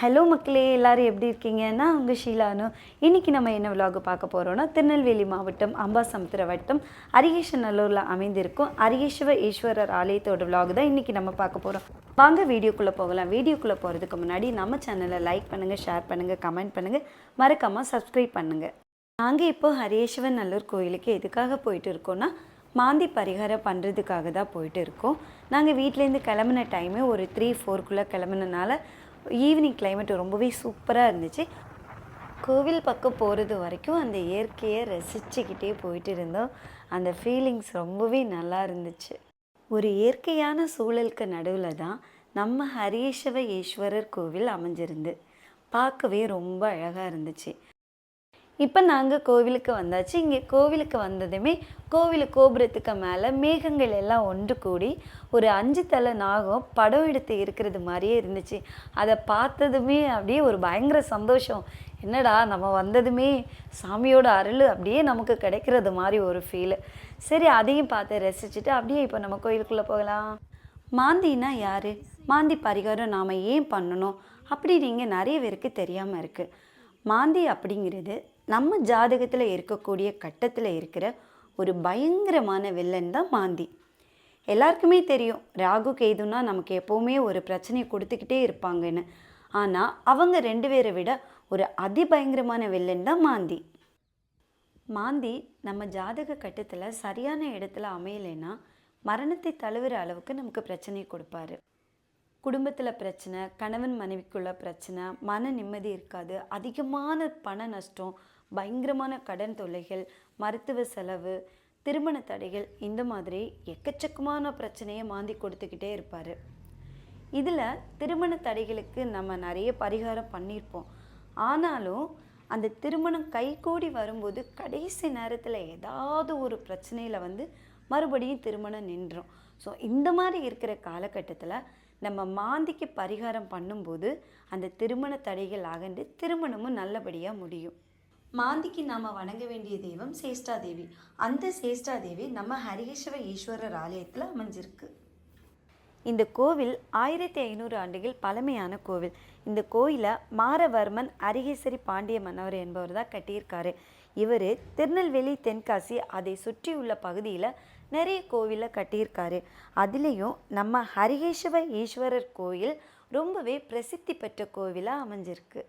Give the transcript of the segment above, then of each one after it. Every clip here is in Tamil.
ஹலோ மக்களே எல்லாரும் எப்படி இருக்கீங்க? நான் உங்கள் ஷீலானு இன்றைக்கி நம்ம என்ன விலாக் பார்க்க போகிறோன்னா திருநெல்வேலி மாவட்டம் அம்பாசமுத்திர வட்டம் அரியேஷநல்லூரில் அமைந்திருக்கும் அரியேஸ்வர ஈஸ்வரர் ஆலயத்தோட விலாக் தான் இன்றைக்கி நம்ம பார்க்க போகிறோம் வாங்க வீடியோக்குள்ளே போகலாம். வீடியோக்குள்ளே போகிறதுக்கு முன்னாடி நம்ம சேனலை லைக் பண்ணுங்கள் ஷேர் பண்ணுங்கள் கமெண்ட் பண்ணுங்கள் மறக்காமல் சப்ஸ்கிரைப் பண்ணுங்கள் நாங்கள் இப்போ ஹரியேஸ்வரன் நல்லூர் கோயிலுக்கு எதுக்காக போயிட்டு இருக்கோன்னா மாந்தி பரிகாரம் பண்ணுறதுக்காக தான் போயிட்டு இருக்கோம். நாங்கள் வீட்டிலேருந்து கிளம்புன டைமே ஒரு த்ரீ ஃபோர்க்குள்ளே கிளம்புனனால ஈவினிங் கிளைமேட் ரொம்பவே சூப்பராக இருந்துச்சு. கோவில் பக்கம் போகிறது வரைக்கும் அந்த இயற்கையை ரசிச்சுக்கிட்டே போயிட்டு இருந்தோம். அந்த ஃபீலிங்ஸ் ரொம்பவே நல்லா இருந்துச்சு. ஒரு இயற்கையான சூழலுக்கு நடுவில் தான் நம்ம ஹரியேஷவ ஈஸ்வரர் கோவில் அமைஞ்சிருந்து பார்க்கவே ரொம்ப அழகாக இருந்துச்சு. இப்போ நாங்கள் கோவிலுக்கு வந்தாச்சு. இங்கே கோவிலுக்கு வந்ததுமே கோவில் கோபுரத்துக்கு மேலே மேகங்கள் எல்லாம் ஒன்று கூடி ஒரு அஞ்சு தலை நாகம் படம் எடுத்து இருக்கிறது மாதிரியே இருந்துச்சு. அதை பார்த்ததுமே அப்படியே ஒரு பயங்கர சந்தோஷம். என்னடா நம்ம வந்ததுமே சாமியோட அருள் அப்படியே நமக்கு கிடைக்கிறது மாதிரி ஒரு ஃபீலு சரி அதையும் பார்த்து ரசிச்சுட்டு அப்படியே இப்போ நம்ம கோயிலுக்குள்ளே போகலாம். மாந்தினா யார்? மாந்தி பரிகாரம் நாம் ஏன் பண்ணணும்? அப்படி நீங்கள் நிறைய பேருக்கு தெரியாமல் இருக்குது மாந்தி அப்படிங்கிறது நம்ம ஜாதகத்தில் இருக்கக்கூடிய கட்டத்தில் இருக்கிற ஒரு பயங்கரமான வில்லன் தான் மாந்தி. எல்லாருக்குமே தெரியும் ராகு கேதுன்னா நமக்கு எப்போவுமே ஒரு பிரச்சனையை கொடுத்துக்கிட்டே இருப்பாங்கன்னு. ஆனால் அவங்க ரெண்டு பேரை விட ஒரு அதிபயங்கரமான வில்லன் தான் மாந்தி. மாந்தி நம்ம ஜாதக கட்டத்தில் சரியான இடத்துல அமையலைன்னா மரணத்தை தழுவுற அளவுக்கு நமக்கு பிரச்சனை கொடுப்பாரு. குடும்பத்தில் பிரச்சனை கணவன் மனைவிக்குள்ள பிரச்சனை மன நிம்மதி இருக்காது அதிகமான பண நஷ்டம் பயங்கரமான கடன் தொல்லைகள் மருத்துவ செலவு திருமண தடைகள் இந்த மாதிரி எக்கச்சக்கமான பிரச்சனையை மாந்தி கொடுத்துக்கிட்டே இருப்பார். இதில் திருமண தடைகளுக்கு நம்ம நிறைய பரிகாரம் பண்ணியிருப்போம். ஆனாலும் அந்த திருமணம் கைகூடி வரும்போது கடைசி நேரத்தில் ஏதாவது ஒரு பிரச்சனையில் வந்து மறுபடியும் திருமணம் நின்றோம் ஸோ இந்த மாதிரி இருக்கிற காலகட்டத்தில் நம்ம மாந்திக்கு பரிகாரம் பண்ணும்போது அந்த திருமண தடைகள் அகன்று திருமணமும் நல்லபடியாக முடியும். மாந்திக்கு நாம் வணங்க வேண்டிய தெய்வம் சேஷ்டாதேவி. அந்த சேஷ்டா தேவி நம்ம ஹரிகேஸ்வர ஈஸ்வரர் ஆலயத்தில் அமைஞ்சிருக்கு. இந்த கோவில் ஆயிரத்தி ஐநூறு ஆண்டுகள் பழமையான கோவில். இந்த கோயிலை மாரவர்மன் அரிகேசரி பாண்டிய மன்னவர் என்பவர் தான் கட்டியிருக்காரு. இவர் திருநெல்வேலி தென்காசி அதை சுற்றியுள்ள பகுதியில் நிறைய கோவிலை கட்டியிருக்காரு. அதுலேயும் நம்ம ஹரிகேஸ்வர ஈஸ்வரர் கோயில் ரொம்பவே பிரசித்தி பெற்ற கோவிலாக அமைஞ்சிருக்கு.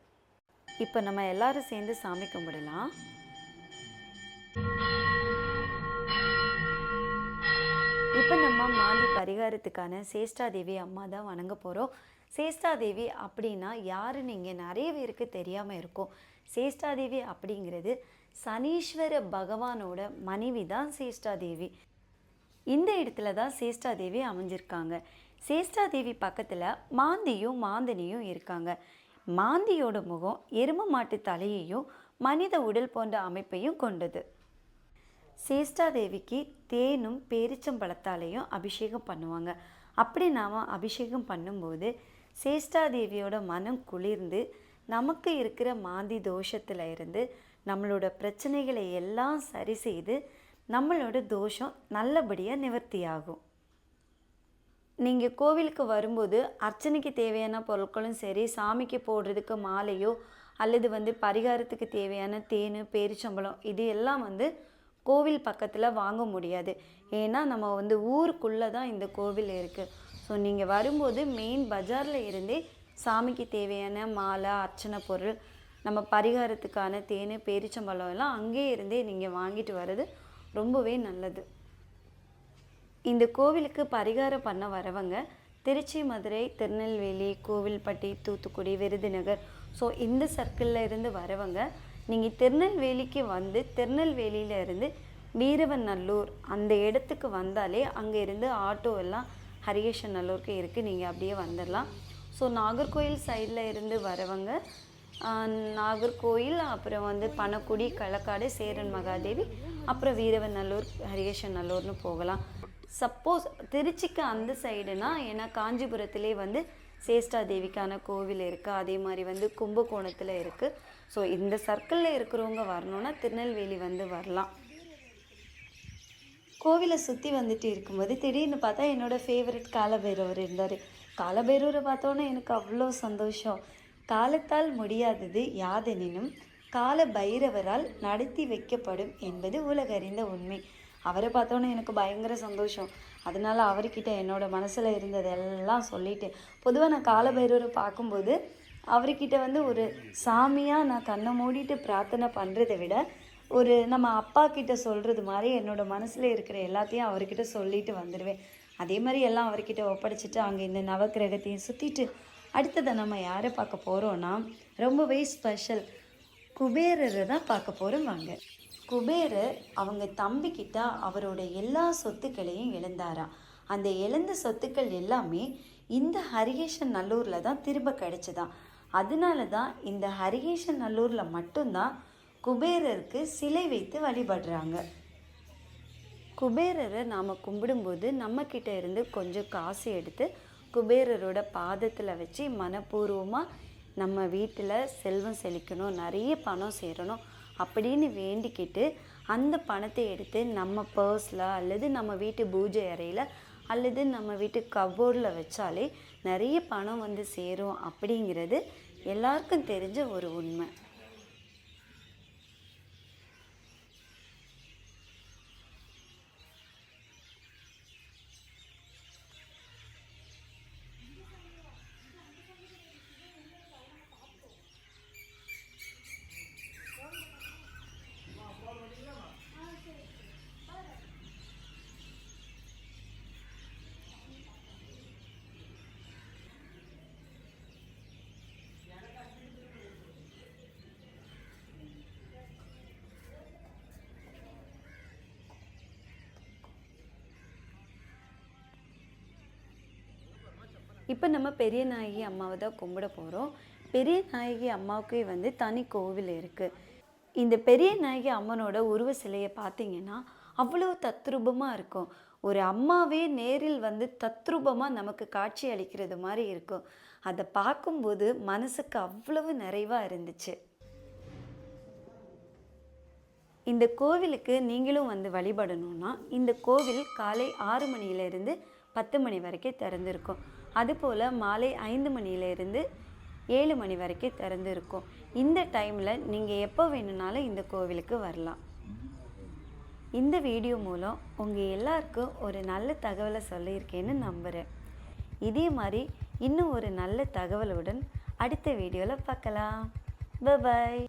இப்போ நம்ம எல்லாரும் சேர்ந்து சாமி கும்பிடலாம். இப்போ நம்ம மாந்தி பரிகாரத்துக்கான சேஷ்டாதேவி அம்மா தான் வணங்க போகிறோம் சேஷ்டாதேவி அப்படின்னா யாரு இங்கே நிறைய பேருக்கு தெரியாமல் இருக்கும். சேஷ்டாதேவி அப்படிங்கிறது சனீஸ்வர பகவானோட மனைவி தான் சேஷ்டாதேவி. இந்த இடத்துல தான் சேஷ்டாதேவி அமைஞ்சிருக்காங்க. சேஷ்டாதேவி பக்கத்தில் மாந்தியும் மாந்தினியும் இருக்காங்க. மாந்தியோட முகம் எரும மாட்டு தலையையும் மனித உடல் போன்ற அமைப்பையும் கொண்டது. சேஷ்டாதேவிக்கு தேனும் பேரிச்சம்பழத்தாலேயும் அபிஷேகம் பண்ணுவாங்க. அப்படி நாம் அபிஷேகம் பண்ணும்போது சேஷ்டாதேவியோட மனம் குளிர்ந்து நமக்கு இருக்கிற மாந்தி தோஷத்தில் இருந்து நம்மளோட பிரச்சனைகளை எல்லாம் சரி செய்து நம்மளோட தோஷம் நல்லபடியாக நிவர்த்தியாகும். நீங்கள் கோவிலுக்கு வரும்போது அர்ச்சனைக்கு தேவையான பொருட்களும் சரி சாமிக்கு போடுறதுக்கு மாலையோ அல்லது வந்து பரிகாரத்துக்கு தேவையான தேன் பேரிச்சம்பளம் இது எல்லாம் வந்து கோவில் பக்கத்தில் வாங்க முடியாது. ஏன்னா நம்ம வந்து ஊருக்குள்ளே தான் இந்த கோவில் இருக்குது ஸோ நீங்கள் வரும்போது மெயின் பஜாரில் இருந்தே சாமிக்கு தேவையான மாலை அர்ச்சனை பொருள் நம்ம பரிகாரத்துக்கான தேன் பேரிச்சம்பழம் எல்லாம் அங்கேயே இருந்தே நீங்கள் வாங்கிட்டு வர்றது ரொம்பவே நல்லது. இந்த கோவிலுக்கு பரிகாரம் பண்ண வரவங்க திருச்சி மதுரை திருநெல்வேலி கோவில்பட்டி தூத்துக்குடி விருதுநகர். ஸோ இந்த சர்க்கிளில் இருந்து வரவங்க நீங்கள் திருநெல்வேலிக்கு வந்து திருநெல்வேலியில் இருந்து வீரவநல்லூர் அந்த இடத்துக்கு வந்தாலே அங்கே இருந்து ஆட்டோ எல்லாம் ஹரியேஷன் நல்லூருக்கு இருக்குது நீங்கள் அப்படியே வந்துடலாம் ஸோ நாகர்கோயில் சைடில் இருந்து வரவங்க நாகர்கோயில் அப்புறம் வந்து பணக்குடி களக்காடு சேரன் மகாதேவி அப்புறம் வீரவநல்லூர் ஹரியேஷன் நல்லூர்னு போகலாம். சப்போஸ் திருச்சிக்கு அந்த சைடுனா ஏன்னா காஞ்சிபுரத்திலே வந்து சேஷ்டா தேவிக்கான கோவில் இருக்குது அதே மாதிரி வந்து கும்பகோணத்தில் இருக்குது ஸோ இந்த சர்க்கிளில் இருக்கிறவங்க வரணும்னா திருநெல்வேலி வந்து வரலாம். கோவிலை சுற்றி வந்துட்டு இருக்கும்போது திடீர்னு பார்த்தா என்னோட ஃபேவரட் காலபைரவர் இருந்தார். காலபைரவரை பார்த்தோன்னே எனக்கு அவ்வளோ சந்தோஷம். காலத்தால் முடியாதது யாதெனினும் கால பைரவரால் நடத்தி வைக்கப்படும் என்பது உலகறிந்த உண்மை. அவரை பார்த்தோன்னே எனக்கு பயங்கர சந்தோஷம். அதனால அவர்கிட்ட என்னோட மனசில் இருந்ததெல்லாம் சொல்லிட்டு பொதுவாக நான் கால பைரவரை பார்க்கும்போது அவர்கிட்ட வந்து ஒரு சாமியாக நான் கண்ணை மூடிட்டு பிரார்த்தனை பண்ணுறதை விட ஒரு நம்ம அப்பா கிட்ட சொல்கிறது மாதிரி என்னோட மனசில் இருக்கிற எல்லாத்தையும் அவர்கிட்ட சொல்லிட்டு வந்துடுவேன் அதே மாதிரி எல்லாம் அவர்கிட்ட ஒப்படைச்சிட்டு அங்கே இந்த நவக்கிரகத்தையும் சுற்றிட்டு அடுத்ததை நம்ம யாரை பார்க்க போகிறோன்னா ரொம்பவே ஸ்பெஷல் குபேரரை தான் பார்க்க போகிறோம் வாங்க. குபேரர் அவங்க தம்பிக்கிட்ட அவரோட எல்லா சொத்துக்களையும் இழந்தாரா. அந்த இழந்த சொத்துக்கள் எல்லாமே இந்த ஹரிகேஷன் நல்லூரில் தான் திரும்ப கிடச்சிதான் அதனால தான் இந்த ஹரிகேஷன் நல்லூரில் மட்டும்தான் குபேரருக்கு சிலை வைத்து வழிபடுறாங்க. குபேரரை நாம் கும்பிடும்போது நம்மக்கிட்ட இருந்து கொஞ்சம் காசு எடுத்து குபேரரோட பாதத்தில் வச்சு மனப்பூர்வமாக நம்ம வீட்டில் செல்வம் செழிக்கணும் நிறைய பணம் சேரணும் அப்படின்னு வேண்டிக்கிட்டு அந்த பணத்தை எடுத்து நம்ம பர்ஸில் அல்லது நம்ம வீட்டு பூஜை அறையில் அல்லது நம்ம வீட்டு கபோர்டில் வச்சாலே நிறைய பணம் வந்து சேரும் அப்படிங்கிறது எல்லாருக்கும் தெரிஞ்ச ஒரு உண்மை. இப்போ நம்ம பெரிய நாயகி அம்மாவை தான் கும்பிட போகிறோம் பெரிய நாயகி அம்மாவுக்கு வந்து தனி கோவில் இருக்குது இந்த பெரிய நாயகி அம்மனோட உருவ சிலையை பார்த்தீங்கன்னா அவ்வளோ தத்ரூபமாக இருக்கும். ஒரு அம்மாவே நேரில் வந்து தத்ரூபமாக நமக்கு காட்சி அளிக்கிறது மாதிரி இருக்கும். அதை பார்க்கும்போது மனசுக்கு அவ்வளவு நிறைவாக இருந்துச்சு. இந்த கோவிலுக்கு நீங்களும் வந்து வழிபடணும்னா இந்த கோவில் காலை ஆறு மணியிலிருந்து பத்து மணி வரைக்கும் திறந்திருக்கும். அதுபோல் மாலை ஐந்து மணியிலிருந்து ஏழு மணி வரைக்கும் திறந்துருக்கும். இந்த டைமில் நீங்கள் எப்போ வேணும்னாலும் இந்த கோவிலுக்கு வரலாம். இந்த வீடியோ மூலம் உங்கள் எல்லாருக்கும் ஒரு நல்ல தகவலை சொல்லியிருக்கேன்னு நம்புகிறேன் இதே மாதிரி இன்னும் ஒரு நல்ல தகவலுடன் அடுத்த வீடியோவில் பார்க்கலாம். பாய்